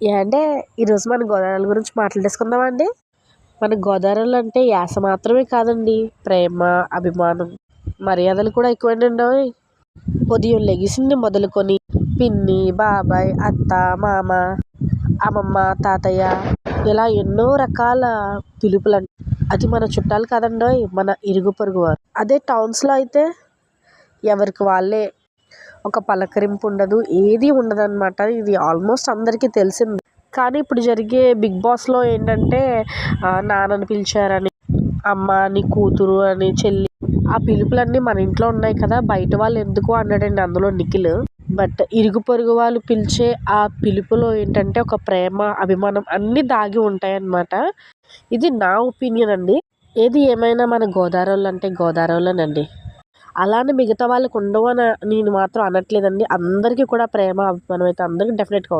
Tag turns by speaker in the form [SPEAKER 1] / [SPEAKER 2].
[SPEAKER 1] అంటే ఈరోజు మన గోదావరి గురించి మాట్లాడేసుకుందామండి. మన గోదావరిలో అంటే యాస మాత్రమే కాదండి. ప్రేమ అభిమానం మర్యాదలు కూడా ఎక్కువేనండి ఉదయం లెగిసింది మొదలుకొని పిన్ని బాబాయ్ అత్త మామ అమ్మమ్మ తాతయ్య ఇలా ఎన్నో రకాల పిలుపులు అది మన చుట్టాలు కాదండి మన ఇరుగు పొరుగు వారు. అదే టౌన్స్లో అయితే ఎవరికి వాళ్ళే ఒక పలకరింపు ఉండదు ఏది ఉండదు అనమాట ఇది ఆల్మోస్ట్ అందరికీ తెలిసింది. కానీ ఇప్పుడు జరిగే బిగ్ బాస్లో ఏంటంటే నాన్నని పిలిచారని అమ్మ అని కూతురు అని చెల్లి ఆ పిలుపులన్నీ మన ఇంట్లో ఉన్నాయి కదా బయట వాళ్ళు ఎందుకు అన్నాడండి అందులో నిఖిల్. బట్ ఇరుగు పొరుగు వాళ్ళు పిలిచే ఆ పిలుపులో ఏంటంటే ఒక ప్రేమ అభిమానం అన్నీ దాగి ఉంటాయన్నమాట. ఇది నా ఒపీనియన్ అండి. ఏది ఏమైనా మన గోదావరి అంటే గోదావరిలోనండి అలానే మిగతా వాళ్ళకు ఉండవు అని నేను మాత్రం అనట్లేదండి. అందరికీ కూడా ప్రేమ అభిమానం అయితే అందరికీ డెఫినెట్గా ఉంటుంది.